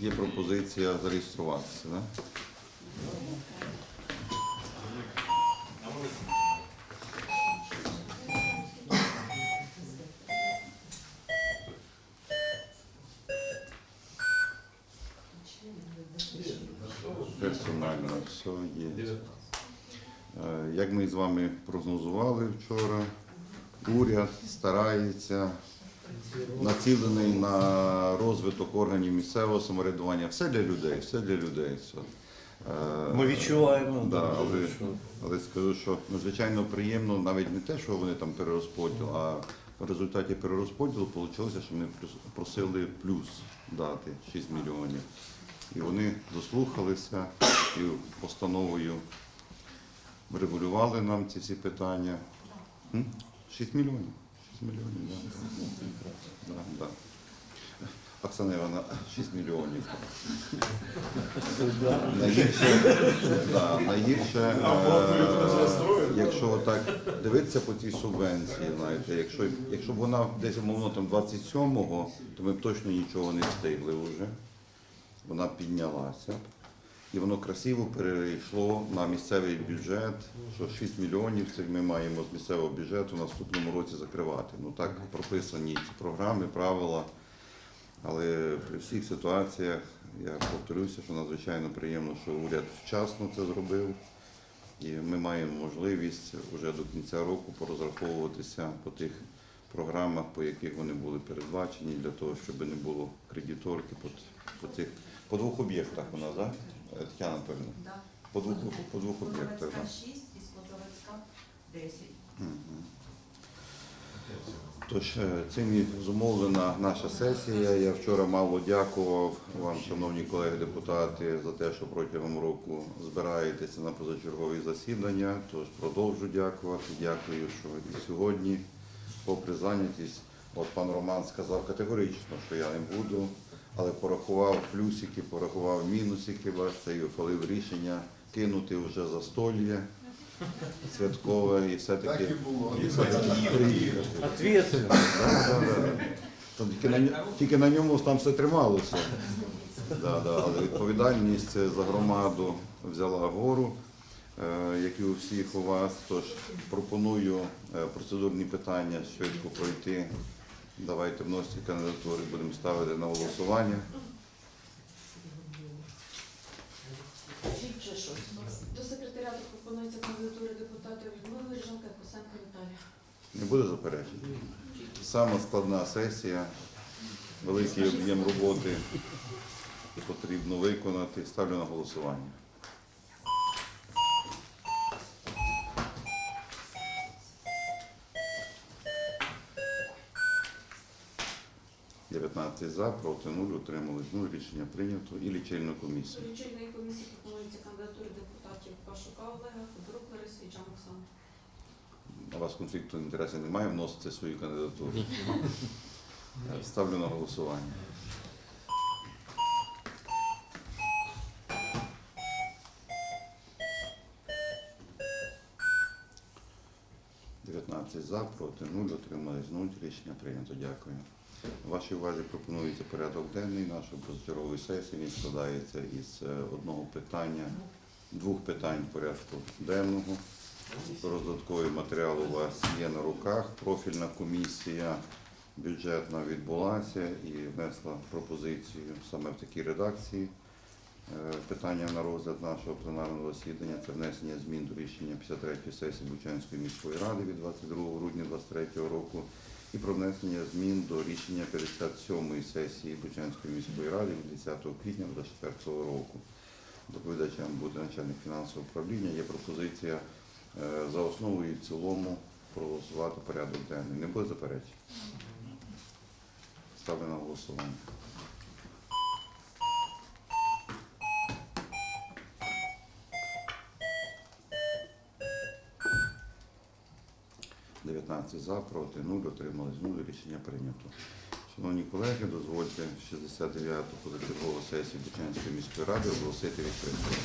Є пропозиція зареєструватися. Да? Персонально все є. Е, Як ми з вами прогнозували вчора, уряд старається націлений на розвиток органів місцевого самоврядування. Все для людей, все для людей. Все. Е, Ми відчуваємо. Да, але, але скажу, що надзвичайно приємно навіть не те, що вони там перерозподіл, а в результаті перерозподілу вийшло, що вони просили плюс дати 6 мільйонів. І вони дослухалися і постановою врегулювали нам ці всі питання. М? 6 мільйонів. 6 мільйонів. Да. Да, да. Оксана Івановна, 6 мільйонів. Найгірше, да, найгірше е, якщо так дивитися по цій субвенції, знаєте, якщо, якщо б вона десь умовно там 27-го, то ми б точно нічого не встигли вже. Вона піднялася. І воно красиво перейшло на місцевий бюджет, що 6 мільйонів це ми маємо з місцевого бюджету в наступному році закривати. Ну так прописані ці програми, правила. Але при всіх ситуаціях я повторюся, що надзвичайно приємно, що уряд вчасно це зробив. І ми маємо можливість вже до кінця року порозраховуватися по тих програмах, по яких вони були передбачені, для того, щоб не було кредиторки по, по цих по двох об'єктах у нас, так? Тетяна Анатольовна? Да. По двох, по двох об'єктах. Козовецька 6 і Скозовецька 10. Мгм. Тож е, цим і зумовлена наша сесія. Я вчора мало дякував вам, шановні колеги депутати, за те, що протягом року збираєтеся на позачергові засідання. Тож продовжу дякувати. Дякую, що і сьогодні, попри зайнятість, от пан Роман сказав категорично, що я не буду, але порахував плюсики, порахував мінусики, бачите, і ухвалив рішення кинути вже застольє святкове і все-таки Так і було. приїхати. Ответственно. Да, да, да. Там Тільки на, ньо- тільки на ньому там все трималося. Да, да, але відповідальність за громаду взяла гору, е, як і у всіх у вас. Тож пропоную е, процедурні питання швидко пройти. Давайте вносити кандидатури, будемо ставити на голосування. Скільки щось? До секретаріату пропонується кандидатури депутатів Людмили Рижанка і Косенко Віталія. Не буде заперечень. Сама складна сесія, великий об'єм роботи потрібно виконати. Ставлю на голосування. Дев'ятнадцять за, проти нуль, утримались нуль. Рішення прийнято. І лічильну комісію. До лічильної комісії пропонується кандидатури депутатів Пашука Олега, Федорук Лариси і Чан Оксани. У вас конфлікту інтересів немає, вносите свою кандидатуру. Е, Ставлю на голосування. Дев'ятнадцять за, проти нуль, отримались нуль. Рішення прийнято. Дякую. Вашій увазі пропонується порядок денний нашої позачергової сесії. Він складається із е, одного питання, двох питань порядку денного. Роздатковий матеріал у вас є на руках. Профільна комісія бюджетна відбулася і внесла пропозицію саме в такій редакції. Е, Питання на розгляд нашого пленарного засідання це внесення змін до рішення 53-ї сесії Бучанської міської ради від 22 грудня 2023 року і про внесення змін до рішення 57-ї сесії Бучанської міської ради від 10 квітня 2024 року. Доповідачем буде начальник фінансового управління. Є пропозиція е, за основу і в цілому проголосувати порядок денний. Не буде заперечень? Ставлю на голосування. Дев'ятнадцять за, проти нуль, отримали нуль. Рішення прийнято. Шановні колеги, дозвольте 69-ту позачергову сесію Бучанської міської ради оголосити відкритою.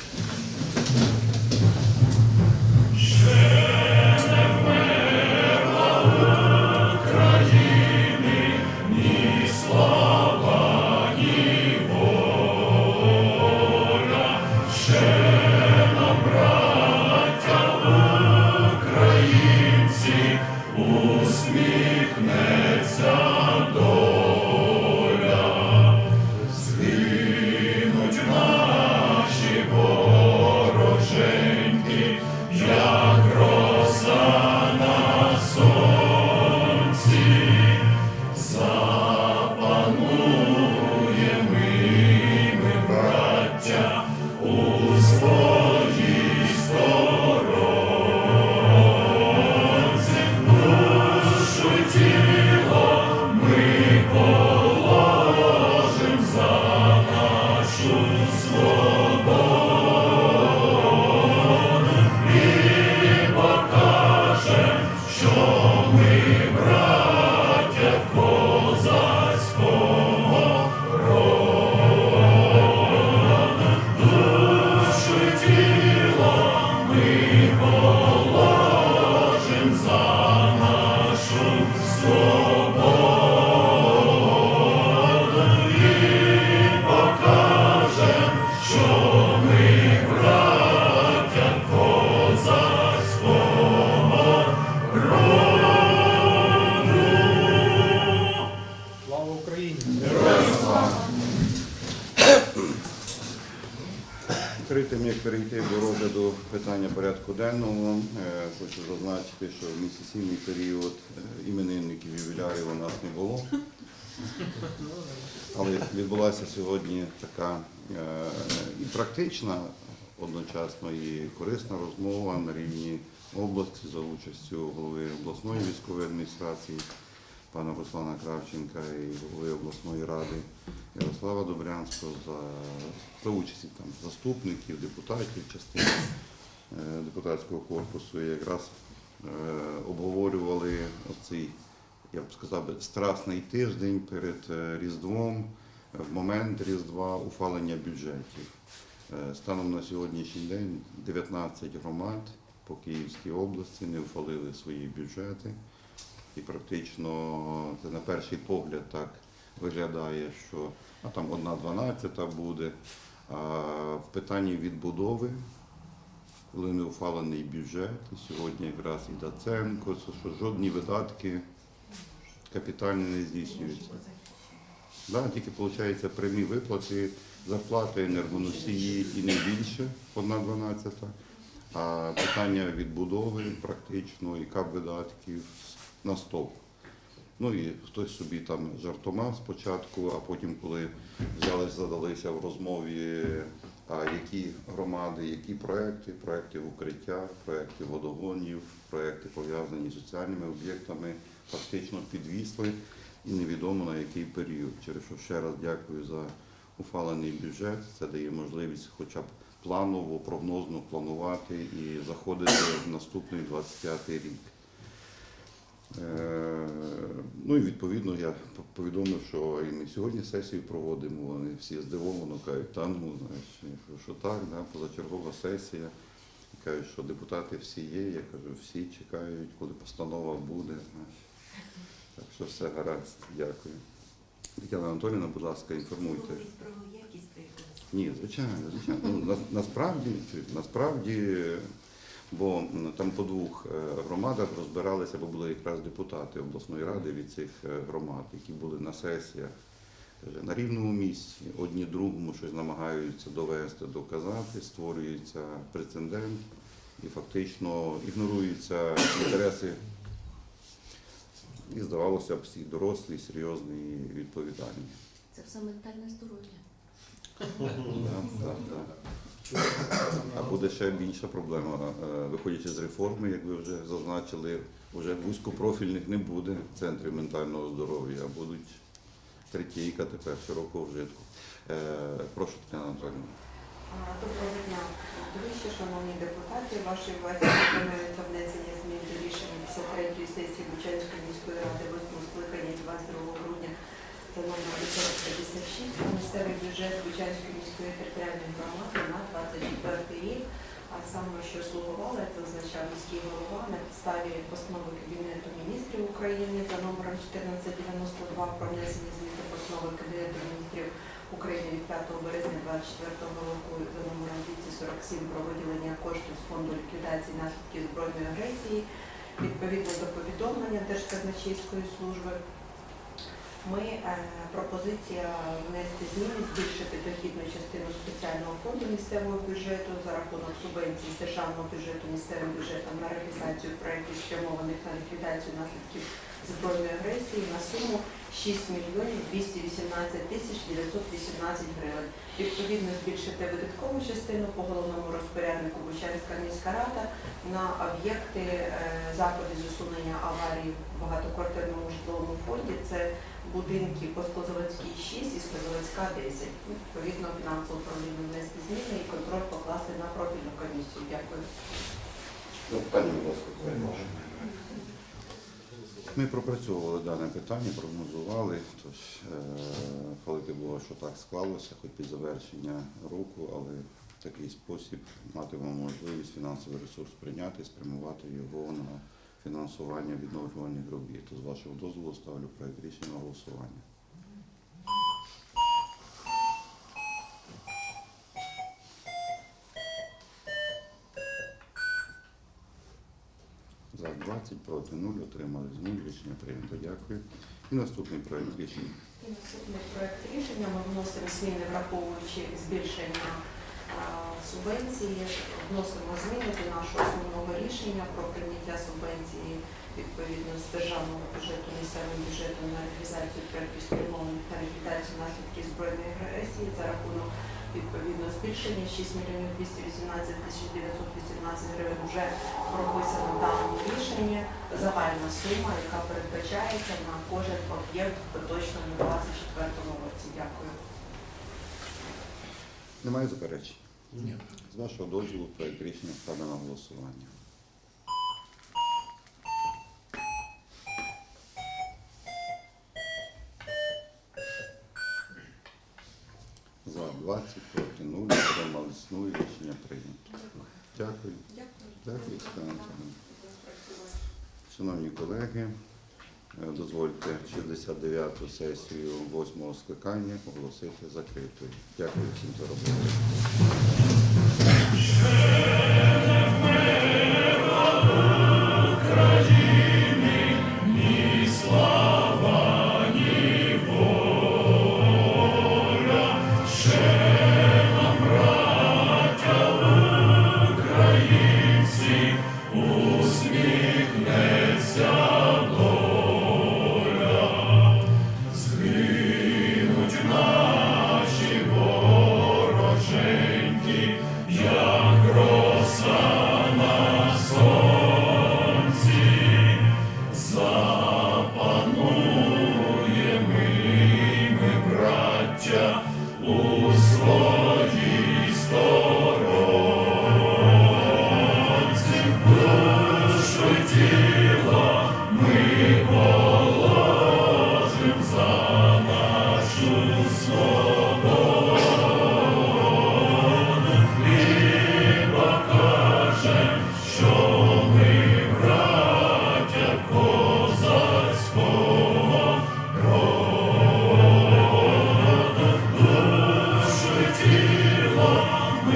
Lord. Порядку денного, е, хочу зазначити, що місяційний період е, іменинників ювілярів у нас не було. Але відбулася сьогодні така е, і практична, одночасно і корисна розмова на рівні області за участю голови обласної військової адміністрації пана Руслана Кравченка і голови обласної ради Ярослава Добрянського за, за участі там заступників, депутатів, частини депутатського корпусу. Якраз е, обговорювали оцей, я б сказав, страсний тиждень перед е, Різдвом, е, в момент Різдва ухвалення бюджетів. Е, Станом на сьогоднішній день 19 громад по Київській області не ухвалили свої бюджети. І практично це на перший погляд так виглядає, що а там одна дванадцята буде. А в питанні відбудови, коли не ухвалений бюджет, і сьогодні якраз і Даценко, що жодні видатки капітальні не здійснюються. Да, тільки виходить прямі виплати, зарплати енергоносії і не більше, одна дванадцята. А питання відбудови практично і кап видатків на стовп. Ну і хтось собі там жартома спочатку, а потім, коли взялись, задалися в розмові, а які громади, які проекти, проекти укриття, проекти водогонів, проекти пов'язані з соціальними об'єктами, фактично підвісли і невідомо на який період. Через що ще раз дякую за ухвалений бюджет. Це дає можливість хоча б планово, прогнозно планувати і заходити в наступний 25 рік. Е, Ну і відповідно я повідомив, що і ми сьогодні сесію проводимо. Вони всі здивовано кажуть, та ну знаєш, що так, да, позачергова сесія. І кажуть, що депутати всі є. Я кажу, всі чекають, коли постанова буде. Знаєш. Так що все гаразд, дякую. Тетяна Анатоліївна, будь ласка, інформуйте. Про якість. Ні, звичайно, звичайно. Ну, на, насправді, насправді, бо там по двох е, громадах розбиралися, бо були якраз депутати обласної ради від цих е, громад, які були на сесіях на рівному місці. Одні другому щось намагаються довести, доказати, створюється прецедент і фактично ігноруються інтереси. І здавалося б, всі дорослі, серйозні і відповідальні. Це все ментальне здоров'я. Да, да, да. А буде ще інша проблема. Е, Виходячи з реформи, як ви вже зазначили, вже вузькопрофільних не буде центрів ментального здоров'я, а будуть третійка тепер широкого вжитку. Е, Прошу, Тетяна Анатолійовна. Доброго дня, Вище, шановні депутати. Вашій увазі пропонується внесення змін до рішення 53-ї сесії Бучанської міської ради 8 скликання 22 грудня за номером 56 про місцевий бюджет Бучанської міської територіальної громади на 24 рік. А саме, що слугувало, це означав міський голова на підставі постанови Кабінету міністрів України за номером 1492 про внесення змін до постанови Кабінету міністрів України від 5 березня 2024 року за номером 247 про виділення коштів з фонду ліквідації наслідків збройної агресії відповідно до повідомлення Держказначейської служби. Ми е, пропозиція внести зміни, збільшити дохідну частину спеціального фонду місцевого бюджету за рахунок субвенцій з державного бюджету місцевим бюджетом на реалізацію проєктів, спрямованих на ліквідацію наслідків збройної агресії на суму 6 мільйонів 218 тисяч 918 гривень. Відповідно, збільшити видаткову частину по головному розпоряднику Бучанська міська рада на об'єкти е, заходи з усунення аварій в багатоквартирному будинки по Склозаводській 6 і Склозаводська 10. Ну, Відповідно, фінансово управління внести зміни і контроль покласти на профільну комісію. Дякую. Ну, Питання, будь ласка, ваше. Ми пропрацьовували дане питання, прогнозували. Тож е, хвалити Бога, що так склалося, хоч під завершення року, але в такий спосіб матимемо можливість фінансовий ресурс прийняти, спрямувати його на фінансування відновлювальних робіт. З вашого дозволу ставлю проект рішення на голосування. За 20, проти 0, отримали 0, рішення прийнято. Дякую. І наступний проект рішення. І наступний проект рішення ми вносимо зміни, враховуючи збільшення субвенції. Вносимо зміни до нашого основного рішення про прийняття субвенції відповідно з державного бюджету місцевим бюджетом на реалізацію проєктів спрямованих на наслідків збройної агресії за рахунок відповідно збільшення 6 мільйонів 218 тисяч 918 гривень вже прописано в даному рішенні. Загальна сума, яка передбачається на кожен об'єкт поточному 24 році. Дякую. Немає заперечень. Ні. З вашого дозволу проект рішення ставлю на голосування. За 20, проти 0, утримались 0, рішення прийнято. Дякую. Дякую. Дякую, Світлана Анатоліївна. Шановні колеги, е, дозвольте 69-ту сесію 8-го скликання оголосити закритою. Дякую всім за роботу.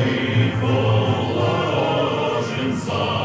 Слава Україні! Героям